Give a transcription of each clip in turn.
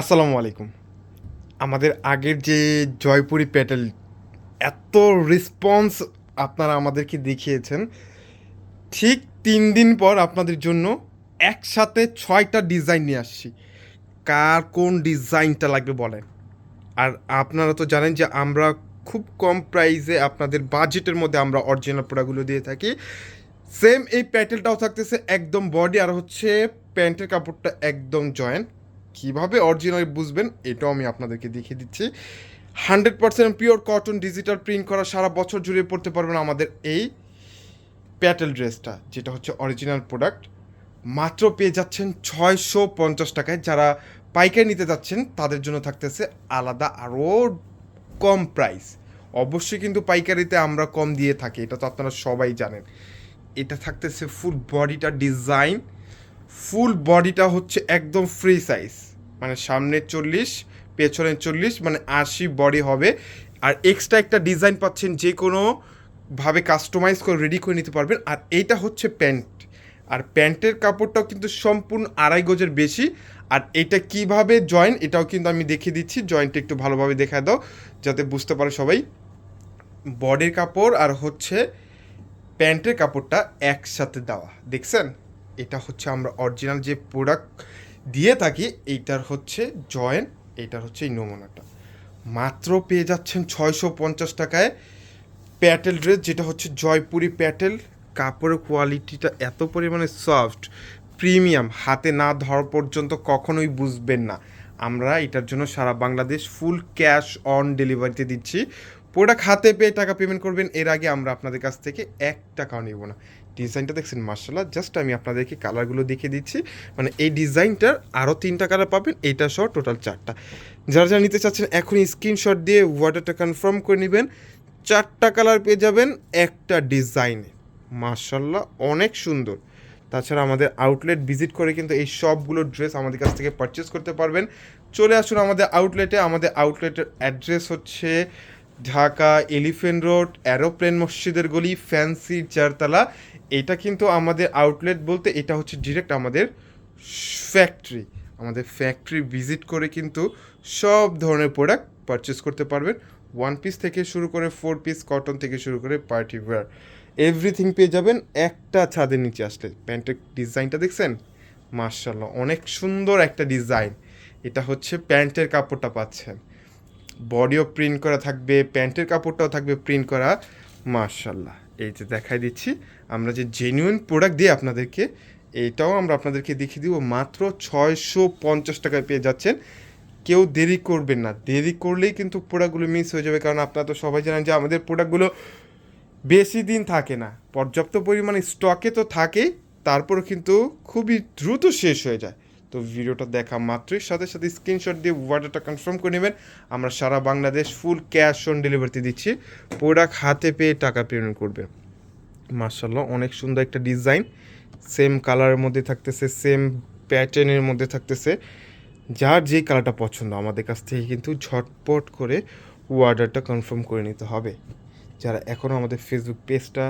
আসসালামু আলাইকুম। আমাদের আগের যে জয়পুরি প্যাটেল, এত রেসপন্স আপনারা আমাদেরকে দেখিয়েছেন। ঠিক তিন দিন পর আপনাদের জন্য একসাথে ছয়টা ডিজাইন নিয়ে আসছি। কার কোন ডিজাইনটা লাগবে বলেন। আর আপনারা তো জানেন যে আমরা খুব কম প্রাইসে আপনাদের বাজেটের মধ্যে আমরা অরিজিনাল প্রোডাক্টগুলো দিয়ে থাকি। সেম এই প্যাটেলটাও থাকতেছে একদম বডি আর হচ্ছে প্যান্টের কাপড়টা একদম জয়েন্ট কীভাবে অরিজিনাল বুঝবেন, এটাও আমি আপনাদেরকে দেখিয়ে দিচ্ছি। Hundred percent pure cotton digital print করা সারা বছর জুড়ে পড়তে পারবেন আমাদের এই প্যাটেল ড্রেসটা, যেটা হচ্ছে অরিজিনাল প্রোডাক্ট মাত্র পেয়ে যাচ্ছেন ছয়শো পঞ্চাশ টাকায়। যারা পাইকারি নিতে যাচ্ছেন, তাদের জন্য থাকতেছে আলাদা আরও কম প্রাইস অবশ্যই কিন্তু পাইকারিতে আমরা কম দিয়ে থাকি, এটা তো আপনারা সবাই জানেন। এটা থাকতেছে ফুল বডিটা ডিজাইন ফুল বডিটা হচ্ছে একদম ফ্রি সাইজ মানে সামনে চল্লিশ পেছনে চল্লিশ মানে আশি বডি হবে। আর এক্সট্রা একটা ডিজাইন পাচ্ছেন যে কোনো ভাবে কাস্টমাইজ করে রেডি করে নিতে পারবেন। আর এইটা হচ্ছে প্যান্ট আর প্যান্টের কাপড়টাও কিন্তু সম্পূর্ণ আড়াই গজের বেশি। আর এটা কীভাবে জয়েন এটাও কিন্তু আমি দেখিয়ে দিচ্ছি। জয়েন্টটা একটু ভালোভাবে দেখা দাও, যাতে বুঝতে পারে সবাই। বডির কাপড় আর হচ্ছে প্যান্টের কাপড়টা একসাথে দেওয়া। দেখছেন? এটা হচ্ছে আমরা অরিজিনাল যে প্রোডাক্ট দিয়ে থাকি, এইটার হচ্ছে জয়েন এইটার হচ্ছে এই নমুনাটা। মাত্র পেয়ে যাচ্ছেন ছয়শো পঞ্চাশ টাকায় প্যাটেল ড্রেস যেটা হচ্ছে জয়পুরি প্যাটেল। কাপড়ের কোয়ালিটিটা এত পরিমাণে সফট প্রিমিয়াম হাতে না ধরা পর্যন্ত কখনোই বুঝবেন না। আমরা এটার জন্য সারা বাংলাদেশ ফুল ক্যাশ অন ডেলিভারিতে দিচ্ছি। প্রোডাক্ট হাতে পেয়ে টাকা পেমেন্ট করবেন, এর আগে আমরা আপনাদের কাছ থেকে এক টাকাও নেব না। ডিজাইনটা দেখছেন মার্শাল্লাহ জাস্ট আমি আপনাদেরকে কালারগুলো দেখিয়ে দিচ্ছি। মানে এই ডিজাইনটার আরও তিনটা কালার পাবেন, এইটা সহ টোটাল চারটা। যারা যারা নিতে চাচ্ছেন, এখনই স্ক্রিনশট দিয়ে ওয়াটারটা কনফার্ম করে নেবেন। চারটা কালার পেয়ে যাবেন একটা ডিজাইনে। মার্শাল্লাহ অনেক সুন্দর। তাছাড়া আমাদের আউটলেট ভিজিট করে কিন্তু এই সবগুলো ড্রেস আমাদের কাছ থেকে পারচেস করতে পারবেন। চলে আসুন আমাদের আউটলেটে আমাদের আউটলেটের অ্যাড্রেস হচ্ছে ঢাকা এলিফেন্ট রোড, অ্যারোপ্লেন মসজিদের গলি, ফ্যান্সি চারতলা। এটা কিন্তু আমাদের আউটলেট বলতে এটা হচ্ছে ডিরেক্ট আমাদের ফ্যাক্টরি আমাদের ফ্যাক্টরি ভিজিট করে কিন্তু সব ধরনের প্রোডাক্ট পারচেস করতে পারবেন। ওয়ান পিস থেকে শুরু করে ফোর পিস কটন থেকে শুরু করে পার্টি ওয়্যার এভরিথিং পেয়ে যাবেন একটা ছাদের নিচে আসলে। প্যান্টের ডিজাইনটা দেখছেন? মার্শাল্লাহ অনেক সুন্দর একটা ডিজাইন এটা হচ্ছে প্যান্টের কাপড়টা পাচ্ছেন। বডিও প্রিন্ট করা থাকবে, প্যান্টের কাপড়টাও থাকবে প্রিন্ট করা। মার্শাল্লাহ এই যে দেখাই দিচ্ছি, আমরা যে জেনুইন প্রোডাক্ট দিই আপনাদেরকে এইটাও আমরা আপনাদেরকে দেখিয়ে দিব, মাত্র ছয়শো পঞ্চাশ টাকায় পেয়ে যাচ্ছেন। কেউ দেরি করবেন না, দেরি করলেই কিন্তু প্রোডাক্টগুলো মিস হয়ে যাবে, কারণ আপনারা তো সবাই জানেন যে আমাদের প্রোডাক্টগুলো বেশি দিন থাকে না, পর্যাপ্ত পরিমাণে স্টকে তো থাকেই তারপরও কিন্তু খুবই দ্রুত শেষ হয়ে যায়। তো ভিডিওটা দেখা মাত্রই। সাথে সাথে স্ক্রিনশট দিয়ে অর্ডারটা কনফার্ম করে নেবেন। আমরা সারা বাংলাদেশ ফুল ক্যাশ অন ডেলিভারিতে দিচ্ছি। প্রোডাক্ট হাতে পেয়ে টাকা পেমেন্ট করবে। মার্শাল্লাহ অনেক সুন্দর একটা ডিজাইন সেম কালারের মধ্যে থাকতেছে সেম প্যাটার্নের মধ্যে থাকতেছে। যার যে কালারটা পছন্দ, আমাদের কাছ থেকে কিন্তু ঝটপট করে অর্ডারটা কনফার্ম করে নিতে হবে। যারা এখনও আমাদের ফেসবুক পেজটা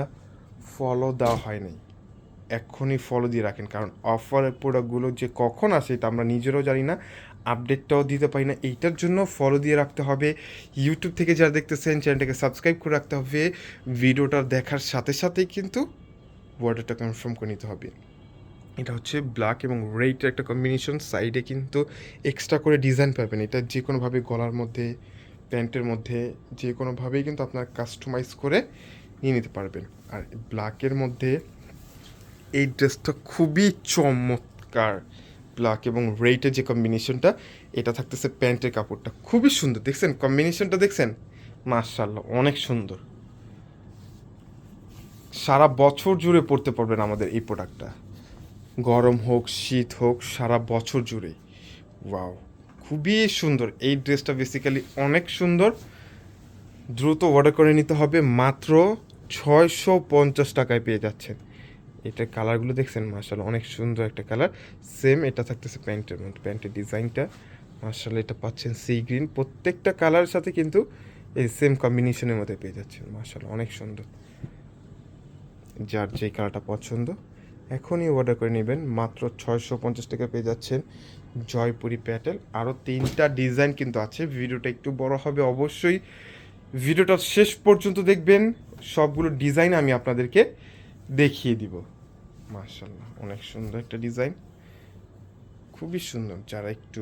ফলো দেওয়া হয়নি। এক্ষুনি ফলো দিয়ে রাখেন। কারণ অফারের প্রোডাক্টগুলো যে কখন আসে এটা আমরা নিজেরাও জানি না আপডেটটাও দিতে পারি না। এইটার জন্য ফলো দিয়ে রাখতে হবে। ইউটিউব থেকে যারা দেখতেছেন চ্যানেলটাকে সাবস্ক্রাইব করে রাখতে হবে। ভিডিওটা দেখার সাথে সাথেই কিন্তু অর্ডারটা কনফার্ম করে নিতে হবে। এটা হচ্ছে ব্ল্যাক এবং রেডের একটা কম্বিনেশন সাইডে কিন্তু এক্সট্রা করে ডিজাইন পাবেন। এটা যে কোনোভাবে গলার মধ্যে, প্যান্টের মধ্যে যে কোনোভাবেই কিন্তু আপনার কাস্টমাইজ করে নিয়ে নিতে পারবেন। আর ব্ল্যাকের মধ্যে এই ড্রেসটা খুবই চমৎকার ব্ল্যাক এবং রেটের যে কম্বিনেশনটা এটা থাকতেছে প্যান্টের কাপড়টা। খুবই সুন্দর, দেখছেন? কম্বিনেশনটা দেখছেন? মার্শাল্লাহ অনেক সুন্দর। সারা বছর জুড়ে পড়তে পারবেন আমাদের এই প্রোডাক্টটা গরম হোক, শীত হোক, সারা বছর জুড়ে। ওয়াও খুবই সুন্দর। এই ড্রেসটা বেসিক্যালি অনেক সুন্দর। দ্রুত অর্ডার করে নিতে হবে। মাত্র ছয়শো পঞ্চাশ টাকায় পেয়ে যাচ্ছেন। এটার কালারগুলো দেখছেন? মার্শাল অনেক সুন্দর একটা কালার। সেম এটা থাকতেছে প্যান্টের মধ্যে, প্যান্টের ডিজাইনটা। মার্শাল এটা পাচ্ছেন সি গ্রিন প্রত্যেকটা কালারের সাথে কিন্তু এই সেম কম্বিনেশনের মধ্যে পেয়ে যাচ্ছেন। মার্শাল অনেক সুন্দর। যার যেই কালারটা পছন্দ, এখনই অর্ডার করে নেবেন। মাত্র ছয়শো পঞ্চাশ টাকা পেয়ে যাচ্ছেন জয়পুরি প্যাটেল। আরও তিনটা ডিজাইন কিন্তু আছে। ভিডিওটা একটু বড় হবে অবশ্যই। ভিডিওটা শেষ পর্যন্ত দেখবেন। সবগুলো ডিজাইন আমি আপনাদেরকে দেখিয়ে দিব। মার্শাল্লাহ অনেক সুন্দর একটা ডিজাইন। খুবই সুন্দর, যারা একটু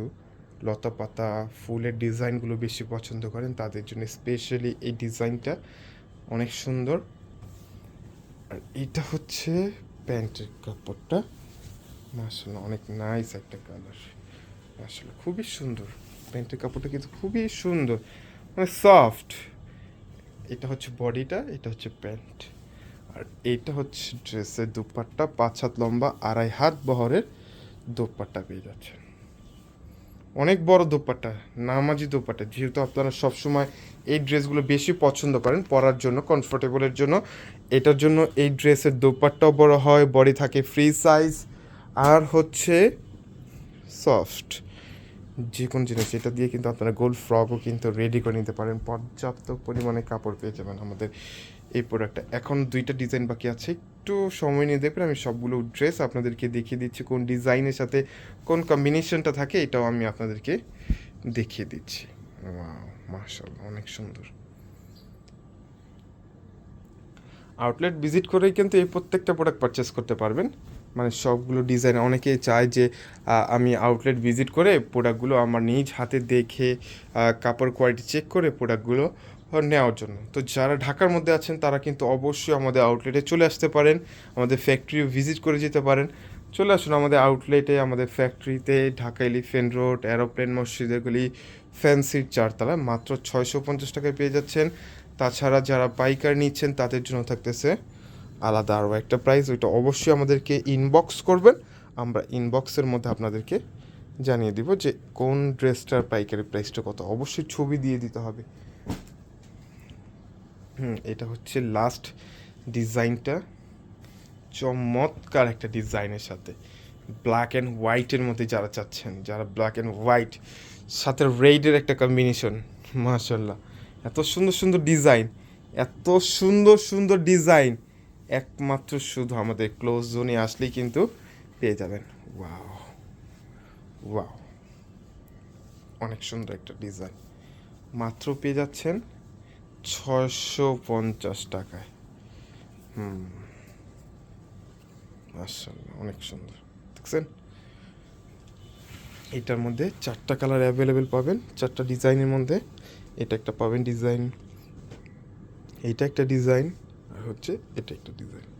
লতা পাতা ফুলের ডিজাইনগুলো বেশি পছন্দ করেন, তাদের জন্য স্পেশালি এই ডিজাইনটা অনেক সুন্দর। আর এটা হচ্ছে প্যান্টের কাপড়টা। মাসাল্লাহ অনেক নাইস একটা কালার আসলে খুবই সুন্দর। প্যান্টের কাপড়টা কিন্তু খুবই সুন্দর মানে সফট এটা হচ্ছে বডিটা এটা হচ্ছে প্যান্ট। আর এইটা হচ্ছে ড্রেসের দুপাট্টা, পাঁচ হাত লম্বা, আড়াই হাত বহরের দোপাট্টা পেয়ে যাচ্ছে অনেক বড় দোপাট্টা, নামাজি দোপাট্টা। যেহেতু আপনারা সবসময় এই ড্রেসগুলো বেশি পছন্দ করেন, পরার জন্য, কমফোর্টেবলের জন্য, এটার জন্য এই ড্রেসের দোপাট্টাও বড় হয়, বডি থাকে ফ্রি সাইজ। আর হচ্ছে সফট, যে কোনো জিনিস। এটা দিয়ে কিন্তু আপনারা গোল ফ্রকও কিন্তু রেডি করে নিতে পারেন। পর্যাপ্ত পরিমাণে কাপড় পেয়ে যাবেন আমাদের এই প্রোডাক্টটা এখন দুইটা ডিজাইন বাকি আছে। একটু সময় নিয়ে দেখবেন, আমি সবগুলো ড্রেস আপনাদেরকে দেখিয়ে দিচ্ছি, কোন ডিজাইনের সাথে কোন কম্বিনেশনটা থাকে, এটাও আমি আপনাদেরকে দেখিয়ে দিচ্ছি। মাশাল্লাহ অনেক সুন্দর। আউটলেট ভিজিট করেই কিন্তু এই প্রত্যেকটা প্রোডাক্ট পারচেস করতে পারবেন। মানে সবগুলো ডিজাইন অনেকেই চায় যে আমি আউটলেট ভিজিট করে প্রোডাক্টগুলো আমার নিজ হাতে দেখে কাপড় কোয়ালিটি চেক করে প্রোডাক্টগুলো নেওয়ার জন্য। তো যারা ঢাকার মধ্যে আছেন, তারা কিন্তু অবশ্যই আমাদের আউটলেটে চলে আসতে পারেন, আমাদের ফ্যাক্টরিও ভিজিট করে যেতে পারেন। চলে আসুন আমাদের আউটলেটে আমাদের ফ্যাক্টরিতে ঢাকা এলিফেন্ট রোড অ্যারোপ্লেন মসজিদের গলি ফ্যান্সির চারতলা মাত্র ছয়শো পঞ্চাশ টাকায় পেয়ে যাচ্ছেন। তাছাড়া যারা পাইকার নিচ্ছেন, তাদের জন্য থাকতেছে আলাদা আরও একটা প্রাইস ওইটা অবশ্যই আমাদেরকে ইনবক্স করবেন। আমরা ইনবক্সের মধ্যে আপনাদেরকে জানিয়ে দিব যে কোন ড্রেসটার পাইকারি প্রাইসটা কত। অবশ্যই ছবি দিয়ে দিতে হবে। হুম, এটা হচ্ছে লাস্ট ডিজাইনটা চমৎকার একটা ডিজাইনের সাথে। ব্ল্যাক অ্যান্ড হোয়াইটের মধ্যে যারা চাচ্ছেন, যারা ব্ল্যাক অ্যান্ড হোয়াইট সাথে রেডের একটা কম্বিনেশন মাশাল্লাহ এত সুন্দর সুন্দর ডিজাইন এত সুন্দর সুন্দর ডিজাইন একমাত্র শুধু আমাদের ক্লোজ জোনে আসলেই কিন্তু পেয়ে যাবেন। ওয়াও ওয়াও অনেক সুন্দর একটা ডিজাইন মাত্র পেয়ে যাচ্ছেন ছশো পঞ্চাশ টাকায়। হুম। মাশাল্লাহ অনেক সুন্দর। দেখছেন? এটার মধ্যে চারটা কালার অ্যাভেলেবেল পাবেন। চারটা ডিজাইনের মধ্যে এটা একটা পাবেন ডিজাইন, এইটা একটা ডিজাইন, আর হচ্ছে এটা একটা ডিজাইন।